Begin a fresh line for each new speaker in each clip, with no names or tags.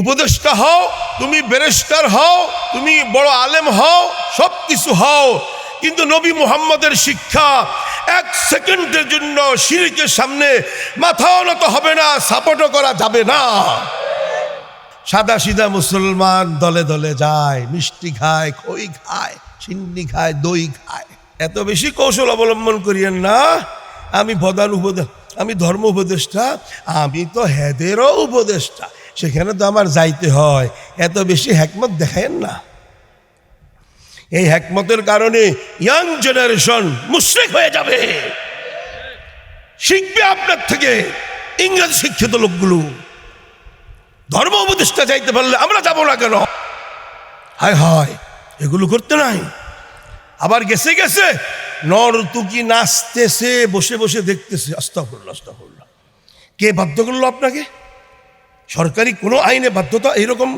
উপদেষ্টা হও, তুমি ব্যারিস্টার হও, তুমি বড় আলেম হও, সব কিছু হও। কিন্তু নবী মুহাম্মদের শিক্ষা এক সেকেন্ডের জন্য শিরিকের সামনে মাথাও নত হবে না সাপোর্টও করা যাবে না। সাদা সিধা মুসলমান দলে দলে যায়, মিষ্টি খায়, খই খায় চিন্নি খায়, দই খায়। এত বেশি কৌশল অবলম্বন করিয়েন না। আমি প্রধান উপদেশ আমি ধর্ম উপদেষ্টা, আমি তো হেদেরও উপদেষ্টা। সেখানে তো আমার যাইতে হয়। এত বেশি হ্যাকমত দেখায়েন না। এই হ্যাকমতের কারণে ইয়াং জেনারেশন মুশ্রিক হয়ে যাবে। শিখবে আপনার থেকে ইংরেজ শিক্ষিত লোকগুলো। ধর্ম উপদেষ্টা যাইতে পারলে আমরা যাব না কেন? হায় হায়, এগুলো করতে নাই। আবার গেছে গেছে, নর নর্তুকি নাচতেছে, বসে বসে দেখতেছে। আস্তা করল আস্তা করল কে বাধ্য করল আপনাকে? সরকারি কোনো আইনে বাধ্যতা, এইরকম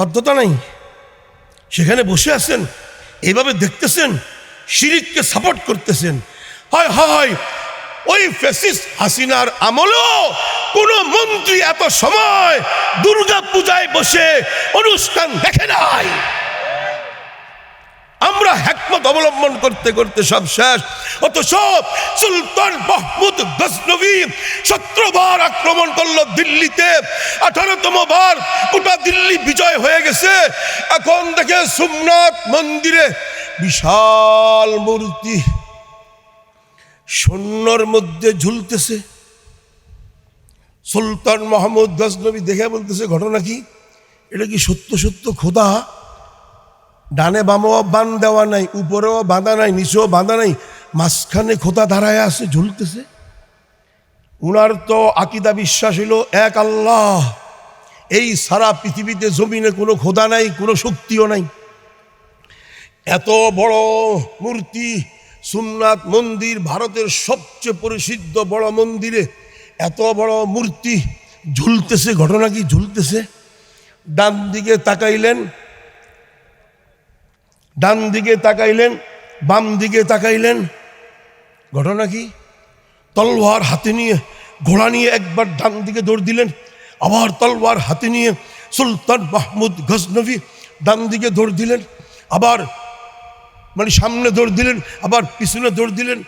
বাধ্যতা নাই। সেখানে বসে আছেন, এইভাবে দেখতেছেন, সিরিজকে সাপোর্ট করতেছেন। হয় হয় ওই ফেসিস হাসিনার আমলও কোনো মন্ত্রী এত সময় দুর্গা পূজায় বসে অনুষ্ঠান দেখে নাই। আমরা হ্যাকমত অবলম্বন করতে করতে সব শেষ। অত সব সুলতান মাহমুদ গজনবী সতেরোবার আক্রমণ করল দিল্লিতে। আঠারোতম বার গোটা দিল্লি বিজয় হয়ে গেছে। এখন দেখে সোমনাথ মন্দিরে বিশাল মূর্তি। সৈন্যর মধ্যে ঝুলতেছে। সুলতান মাহমুদ গজনবী দেখে বলতেছে, ঘটনা কি? এটা কি সত্য সত্য খোদা? ডানে বামও বান দেওয়া নাই, উপরেও বাঁধা নাই, নিচেও বাঁধা নাই, মাঝখানে খোদা ধারায় আছে, ঝুলতেছে। উনার তো আকিদা বিশ্বাস হইল, এক আল্লাহ, এই সারা পৃথিবীতে জমিনে কোনো খোদা নাই, কোনো শক্তিও নাই। এত বড় মূর্তি সোমনাথ মন্দির, ভারতের সবচেয়ে প্রসিদ্ধ বড় মন্দিরে এত বড় মূর্তি, ঝুলতেছে, ঘটনা কি ঝুলতেছে? ডান দিকে তাকাইলেন ডান দিকে তাকাইলেন, বাম দিকে তাকাইলেন। ঘটনা কি? তলোয়ার হাতে নিয়ে, ঘোড়া নিয়ে একবার ডান দিকে দৌড় দিলেন। আবার তলোয়ার হাতে নিয়ে সুলতান মাহমুদ গজনবী ডান দিকে দৌড় দিলেন। আবার মানে সামনে দৌড় দিলেন, আবার পিছনে দৌড় দিলেন।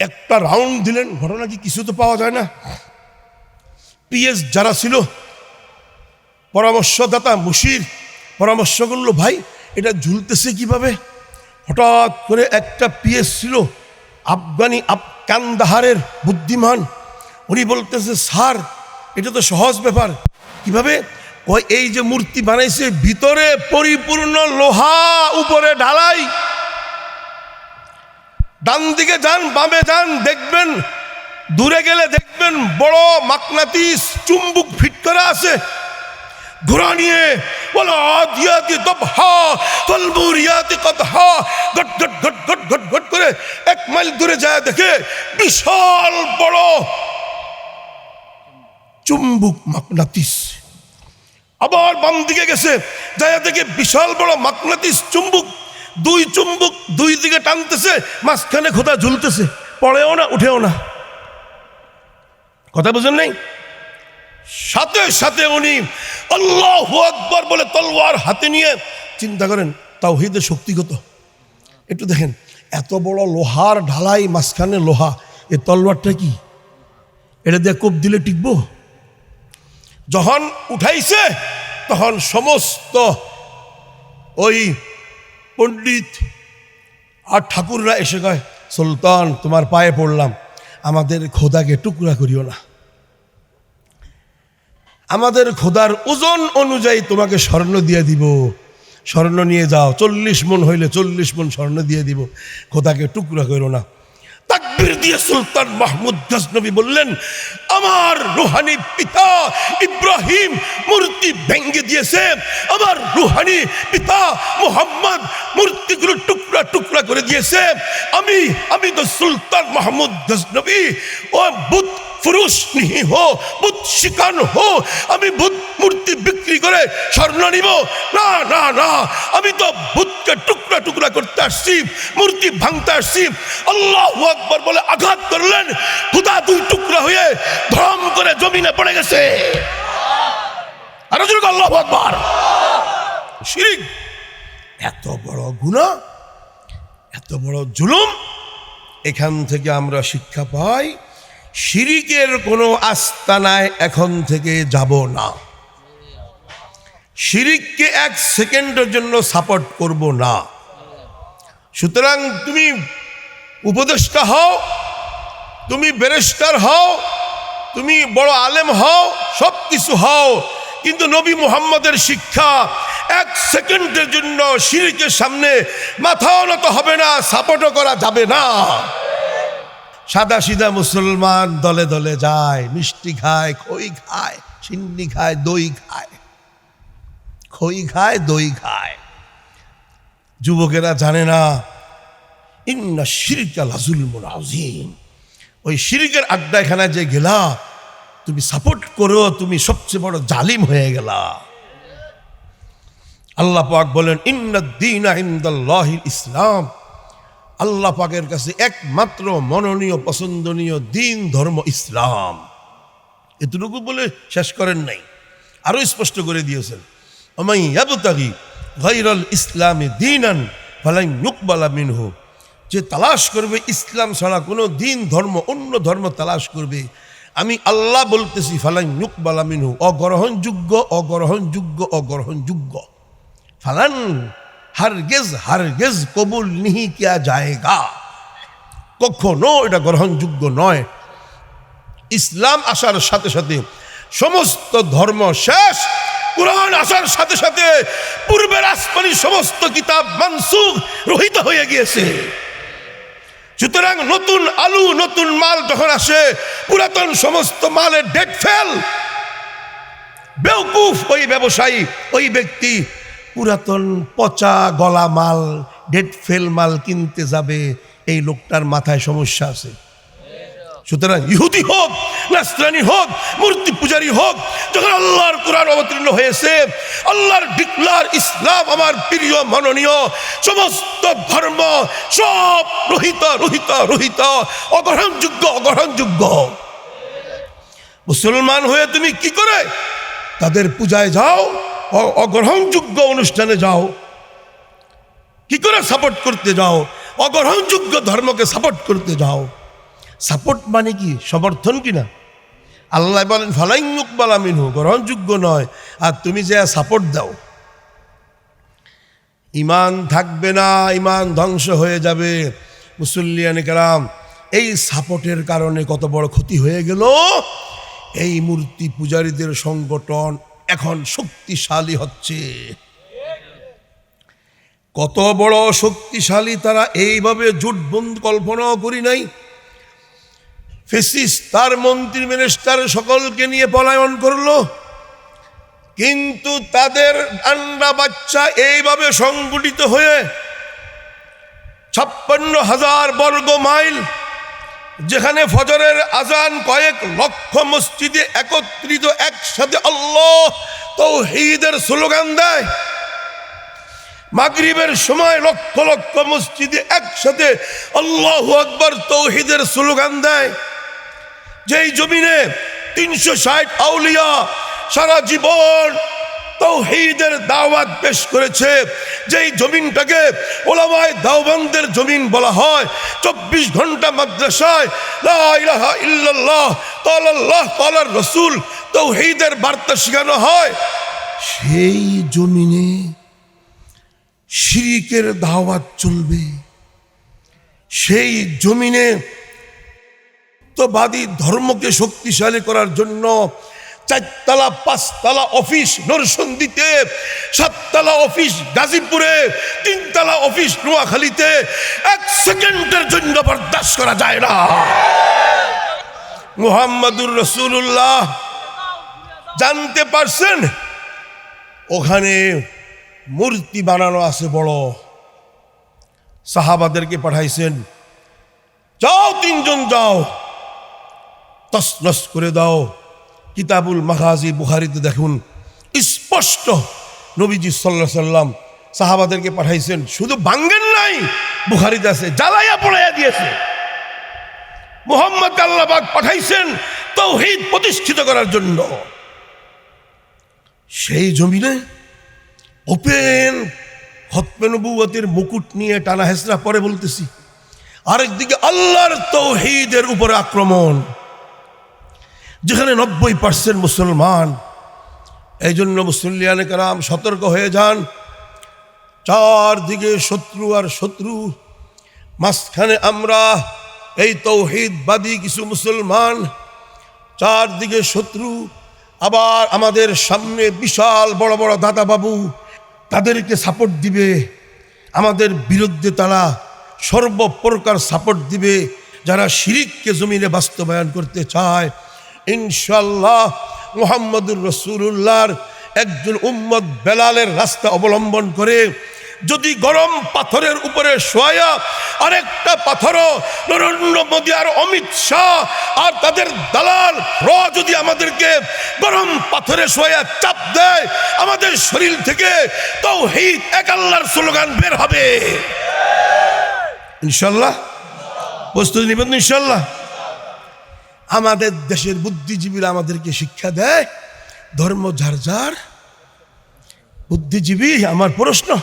একটা রাউন্ড দিলেন। ঘটনা কি কিছু তো পাওয়া যায় না? পিএস যারা ছিল, পরামর্শদাতা মুশির পরামর্শ করল ভাই এটা ঝুলতেছে কীভাবে? হঠাৎ করে একটা পিএস ছিল, আফগানি আফ, কান্দাহারের বুদ্ধিমান। উনি বলতেছে, স্যার, এটা তো সহজ ব্যাপার। কীভাবে? ওই এই যে মূর্তি বানাইছে, ভিতরে পরিপূর্ণ লোহা, উপরে ঢালাই। ডান দিকে যান, বামে যান, দেখবেন, দূরে গেলে দেখবেন বড় মাকনাতিস, চুম্বুক ফিট করা আছে। ঘোড়া নিয়ে বলো, আদিয়াতি দবহা তলবুরিয়াতি কদহা। গট গট গট গট গট গট করে এক মাইল দূরে যায় দেখে বিশাল বড় চুম্বুক মাকনাতিস। আবার বাম দিকে গেছে, যায় দেখে বিশাল বড় মাকনাতিস চুম্বুক। দুই চুম্বুক দুই দিকে টানতেছে, মাঝখানে খোদা ঝুলতেছে। পড়েও না, উঠেও না। কথা বুঝেন নাই? সাথে সাথে উনি আল্লাহ আকবর বলে তলোয়ার হাতে নিয়ে চিন্তা করেন তাও তাওহিদের শক্তিগত একটু দেখেন, এত বড় লোহার ঢালাই মাঝখানে লোহা, এ তলোয়ারটা কি? এটা দিয়ে কোপ দিলে টিকবো? যখন উঠাইছে, তখন সমস্ত ওই পণ্ডিত আর ঠাকুররা এসে কয়, সুলতান, তোমার পায়ে পড়লাম, আমাদের খোদাকে টুকরা করিও না। আমাদের খোদার ওজন অনুযায়ী তোমাকে স্বর্ণ দিয়ে দিব। স্বর্ণ নিয়ে যাও। চল্লিশ মন হইলে চল্লিশ মন স্বর্ণ দিয়ে দিব। খোদাকে টুকরা করো না। তাকবির দিয়ে সুলতান মাহমুদ গজনবী বললেন, আমার রুহানি পিতা ইব্রাহিম মূর্তি ভেঙ্গে দিয়েছে। আমার রুহানি পিতা মুহাম্মদ মূর্তিগুলো টুকরা টুকরা করে দিয়েছে। আমি আমি তো সুলতান মাহমুদ গজনবী। ও বুধ পুরুষ নিহি হো, বুধ শিকান হো, আমি বুধ মূর্তি বিক্রি করে স্বর্ণ নিব। না না না, আমি তো বুধকে টুকরা টুকরা করতে আসছি, মূর্তি ভাঙতে আসছি। আল্লাহ আকবর বলে আঘাত করলেন, খুদা দুই টুকরা হয়ে ধরম করে জমিনে পড়ে গেছে। আর আল্লাহু শিরিক, এত বড় গুনাহ, এত বড় জুলুম, এখান থেকে আমরা শিক্ষা পাই শিরিকের কোনো আস্তানায় এখন থেকে যাব না। শিরিককে এক সেকেন্ডের জন্য সাপোর্ট করব না। সুতরাং তুমি উপদেষ্টা হও, তুমি ব্যারিস্টার হও, তুমি বড় আলেম হও, সব কিছু হও। কিন্তু নবী মুহাম্মদের শিক্ষা এক সেকেন্ডের জন্য শিরিকের সামনে মাথাও নত হবে না, সাপোর্টও করা যাবে না। সাদা সিধা মুসলমান দলে দলে যায়, মিষ্টি খায়, খই খায় চিন্নি খায়, দই খায়। খই খায়, দই খায়। যুবকেরা জানে না, ইন্না শিরিকা লাজুল আজিম ওই শিরিকের আড্ডাখানায় যে গেলা, তুমি সাপোর্ট করো, তুমি সবচেয়ে বড় জালিম হয়ে গেলা। আল্লাহ পাক বলেন, ইন্নাদ্দিন ইন্দাল্লাহিল ইসলাম। আল্লাহ পাকের কাছে একমাত্র মননীয়, পছন্দনীয় দিন, ধর্ম, ইসলাম। এতটুকু বলে শেষ করেন নাই। আরও স্পষ্ট করে দিয়েছেন। আমাই ইয়াবতাগি গায়রাল ইসলামে দিনান ফালাই ইউকবালা মিনহু। যে তালাশ করবে ইসলাম ছাড়া কোনো দিন, ধর্ম, অন্য ধর্ম তালাশ করবে। আমি আল্লাহ বলতেছি ফালাই ইউকবালা মিনহু, অগ্রহণযোগ্য অগ্রহণযোগ্য অগ্রহণযোগ্য। ফালান হারগেজ হারগেজ কবুল নিহি কিয়া যায়গা কখনো এটা গ্রহণযোগ্য নয়। ইসলাম আসার সাথে সাথে, সমস্ত ধর্ম শেষ। কোরআন আসার সাথে সাথে, পূর্বের আসমানি সমস্ত কিতাব মানসুখ রহিত হয়ে গিয়েছে। সুতরাং নতুন আলু, নতুন মাল যখন আসে, পুরাতন সমস্ত মালের ডেট ফেল। বেউকুফ ওই ব্যবসায়ী, ওই ব্যক্তি পুরাতন পচা গলা মাল, ডেট ফেল মাল কিনতে যাবে, এই লোকটার মাথায় সমস্যা আছে। সুতরাং ইহুদি হোক, নাসরানি হোক, মূর্তি পূজারী হোক, যখন আল্লাহর কোরআন অবতীর্ণ হয়েছে, আল্লাহর ডিক্লার ইসলাম আমার প্রিয়, মাননীয়, সমস্ত ধর্ম সব রহিত রহিত রহিত অগ্রহণযোগ্য অগ্রহণযোগ্য মুসলমান হয়ে তুমি কি করে তাদের পূজায় যাও? অগ্রহণযোগ্য অনুষ্ঠানে যাও। কি করে সাপোর্ট করতে যাও? অগ্রহণযোগ্য ধর্মকে সাপোর্ট করতে যাও। সাপোর্ট মানে কি? সমর্থন কি না? আল্লাহ বলেন ফালাইনুক বালামিনহু গ্রহণযোগ্য নয়। আর তুমি যে সাপোর্ট দাও। ইমান থাকবে না, ইমান ধ্বংস হয়ে যাবে। মুসল্লিয়ান কালাম এই সাপোর্টের কারণে কত বড় ক্ষতি হয়ে গেল? এই মূর্তি পূজারীদের সংগঠন এখন শক্তিশালী হচ্ছে। কত বড় শক্তিশালী তারা এইভাবে জোটবন্দ কল্পনাও করি নাই। ফেসিস তার মন্ত্রী মিনিস্টার সকলকে নিয়ে পলায়ন করল। কিন্তু তাদের আন্ডা বাচ্চা এইভাবে সংগঠিত হয়ে ছাপ্পান্ন হাজার বর্গ মাইল যেখানে ফজরের আজান কয়েক লক্ষ মসজিদে একত্রিত একসাথে আল্লাহ তৌহিদের স্লোগান দেয়। মাগরিবের সময় লক্ষ লক্ষ মসজিদে একসাথে আল্লাহ আকবর তৌহিদের স্লোগান দেয়। যেই জমিনে তিনশো ষাট আউলিয়া সারা জীবন তৌহিদের দাওয়াত পেশ করেছে। যেই জমিনটাকে ওলামায় দাওবন্দের জমিন বলা হয়, চব্বিশ ঘণ্টা মাদ্রাসায় রসুল তৌহিদের বার্তা শেখানো হয়। সেই জমিনে শিরিকের দাওয়াত চলবে। সেই জমিনে সত্যবাদী ধর্মকে শক্তিশালী করার জন্য চারতলা, পাঁচতলা অফিস নরসন্দিতে, সাততলা অফিস গাজীপুরে, তিনতলা অফিস নোয়াখালীতে, এক সেকেন্ডের জন্য বরদাস্ত করা যায় না। মুহাম্মাদুর রসুল্লাহ জানতে পারছেন? ওখানে মূর্তি বানানো আছে বড়। সাহাবাদেরকে পাঠাইছেন, যাও তিনজন যাও, তসনস করে দাও। কিতাবুল মাহাজি বুখারিতে দেখুন, স্পষ্ট নবীজি সাল্লাহ সাল্লাম সাহাবাদেরকে পাঠাইছেন, শুধু বাঙ্গেন নাই, বুখারিতে আছে জ্বালাইয়া পড়াইয়া দিয়েছে। মোহাম্মদ আল্লাহবাগ পাঠাইছেন তৌহিদ প্রতিষ্ঠিত করার জন্য। সেই জমিনে ওপেন হতমেনবুয়তের মুকুট নিয়ে টানা হেসরা পরে বলতেছি, আরেকদিকে আল্লাহর তৌহিদের উপরে আক্রমণ। যেখানে নব্বই পার্সেন্ট মুসলমান। এই জন্য মুসল্লিয়ান কারাম সতর্ক হয়ে যান। চারদিকে শত্রু আর শত্রু। মাঝখানে আমরা এই তৌহিদবাদী কিছু মুসলমান। চারদিকে শত্রু। আবার আমাদের সামনে বিশাল বড় বড় দাদা বাবু তাদেরকে সাপোর্ট দিবে। আমাদের বিরুদ্ধে তারা সর্বপ্রকার সাপোর্ট দিবে। যারা শিরিককে জমিনে বাস্তবায়ন করতে চায় ইনশাল্লাহ মোহাম্মদুর রসুল্লাহর একজন উম্মদ বেলালের রাস্তা অবলম্বন করে যদি গরম পাথরের উপরে শোয়া আরেকটা পাথরও নরেন্দ্র মোদী আর অমিত শাহ আর তাদের দালাল র যদি আমাদেরকে গরম পাথরে শোয়া চাপ দেয়, আমাদের শরীর থেকে তো হিত এক আল্লাহর স্লোগান বের হবে। ইনশাল্লাহ প্রস্তুতি নিবেন ইনশাল্লাহ আমাদের দেশের বুদ্ধিজীবীরা আমাদেরকে শিক্ষা দেয়। ধর্ম যার যার। বুদ্ধিজীবী, আমার প্রশ্ন,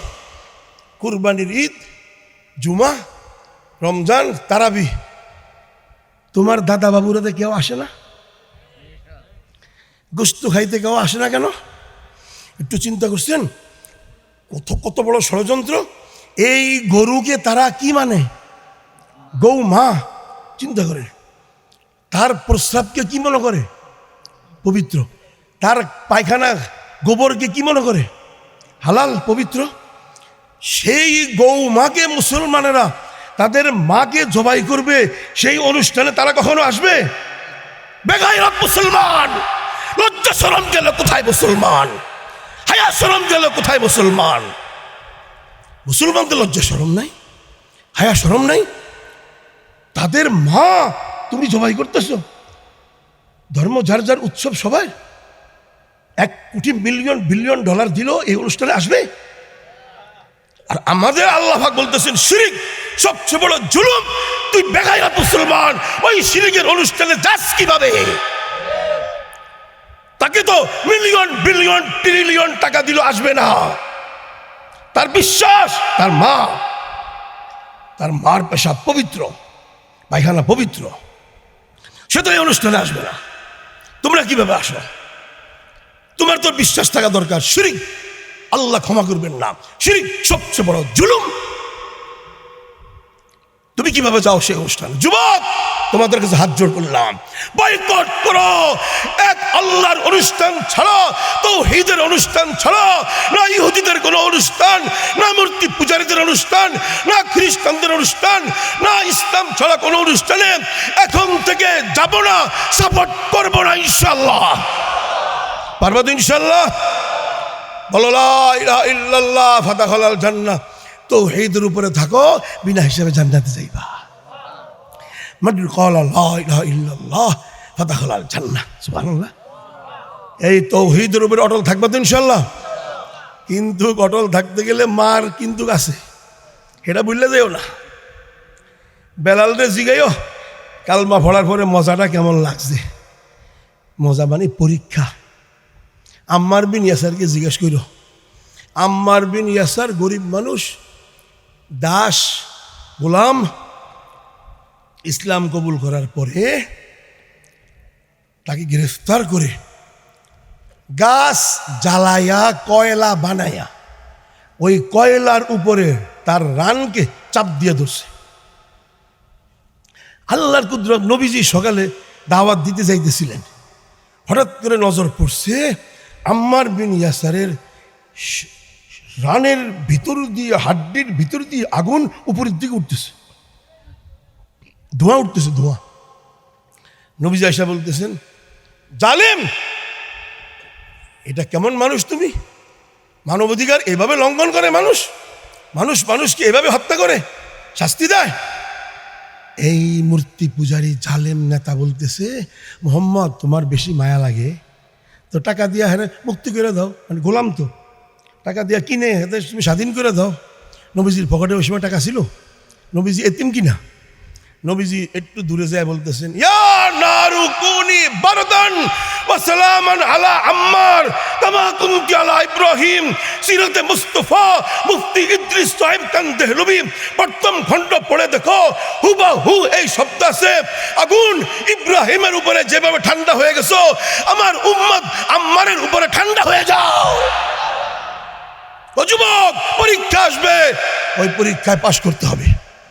কুরবানির ঈদ, জুমা, রমজান, তারাবি, তোমার দাদা বাবুরাতে কেউ আসে না? গোস্ত খাইতে কেউ আসে না কেন? একটু চিন্তা করছেন? কত কত বড় ষড়যন্ত্র। এই গরুকে তারা কি মানে? গৌ মা চিন্তা করে তার প্রস্রাবকে কি মনে করে? পবিত্র। তার পায়খানা গোবরকে কি মনে করে? হালাল, পবিত্র? সেই গৌ মাকে মুসলমানেরা তাদের মাকে জবাই করবে, সেই অনুষ্ঠানে তারা কখনো আসবে? বেগাইরত মুসলমান! লজ্জা সরম গেল কোথায় মুসলমান? হায়া সরম গেল কোথায় মুসলমান? মুসলমানদের লজ্জা সরম নাই? হায়া সরম নাই? তাদের মা তুমি জবাই করতেছ? ধর্ম যার যার উৎসব সবাই এক কোটি মিলিয়ন, বিলিয়ন ডলার দিল এই অনুষ্ঠানে আসবে? আর আমাদের আল্লাহ পাক বলতেছেন, শিরিক সবচেয়ে বড় জুলুম। তুই বেগাইরা মুসলমান। ওই শিরিকের অনুষ্ঠানে যাস কীভাবে? তাকে তো মিলিয়ন, বিলিয়ন, ট্রিলিয়ন টাকা দিল আসবে না। তার বিশ্বাস, তার মা। তার মার পেশা পবিত্র, পায়খানা পবিত্র। সে তো এই অনুষ্ঠানে আসবে না। তোমরা কীভাবে আসো? তোমার তো বিশ্বাস থাকা দরকার। শিরিক, আল্লাহ ক্ষমা করবেন না। শিরিক সবচেয়ে বড় জুলুম। তুমি কীভাবে যাও সেই অনুষ্ঠান? যুবক, তোমাদের কাছে হাত জোর করলাম। বয়কট করো। আল্লাহর অনুষ্ঠান ছাড়া তো হিদের অনুষ্ঠান ছাড়া, না ইহুদিদের কোনো অনুষ্ঠান, না মূর্তি পূজারীদের অনুষ্ঠান, না খ্রিস্টানদের অনুষ্ঠান, না ইসলাম ছাড়া কোনো অনুষ্ঠানে এখন থেকে যাব না সাপোর্ট করব না ইনশাল্লাহ পারব তো ইনশাল্লাহ বলো ইল্লাল্লাহ উপরে থাকো, বিনা এই তৌহিদের উপরে অটল থাকবা তো ইনশাল্লাহ কিন্তু অটল থাকতে গেলে মার কিন্তু আছে। এটা বুঝলে যাইও না। বেলালরে জিগাইও। কালমা পড়ার পরে মজাটা কেমন লাগছে। মজা মানে পরীক্ষা। আম্মার বিন ইয়াসারকে জিজ্ঞেস করো আম্মার বিন ইয়াসার গরিব মানুষ, দাস, গোলাম, ইসলাম কবুল করার পরে তাকে গ্রেফতার করে গাছ জ্বালায়া কয়লা বানায়া ওই কয়লার উপরে তার রানকে চাপ দিয়ে ধরছে। আল্লাহর কুদরত নবীজি সকালে দাওয়াত দিতে যাইতেছিলেন। হঠাৎ করে নজর পড়ছে আম্মার বিন ইয়াসারের রানের ভিতর দিয়ে, হাড্ডির ভিতর দিয়ে আগুন উপরের দিকে উঠতেছে। ধোঁয়া উঠতেছে, ধোঁয়া। নবীজি আয়সা বলতেছেন, জালেম এটা কেমন মানুষ তুমি? মানবাধিকার এভাবে লঙ্ঘন করে মানুষ? মানুষ মানুষকে এভাবে হত্যা করে? শাস্তি দেয়? এই মূর্তি পূজারী জালেম নেতা বলতেছে, মোহাম্মদ, তোমার বেশি মায়া লাগে। তো টাকা দিয়া হ্যাঁ মুক্তি করে দাও। মানে গোলাম তো। টাকা দিয়া কিনে হাতে তুমি স্বাধীন করে দাও। নবীজির পকেটে ওই সময় টাকা ছিল। নবীজি এতিম কিনা? নবীজি একটু দূরে যায় বলতেছেন, ইয়া নারু কুনি বারদান ইব্রাহিম। মুস্তফা পড়ে দেখো হু এই আগুন ইব্রাহিমের উপরে যেভাবে ঠান্ডা হয়ে গেছো, আমার উম্মত আম্মারের উপরে ঠান্ডা হয়ে যাও। যুবক, পরীক্ষা আসবে, ওই পরীক্ষায় পাশ করতে হবে।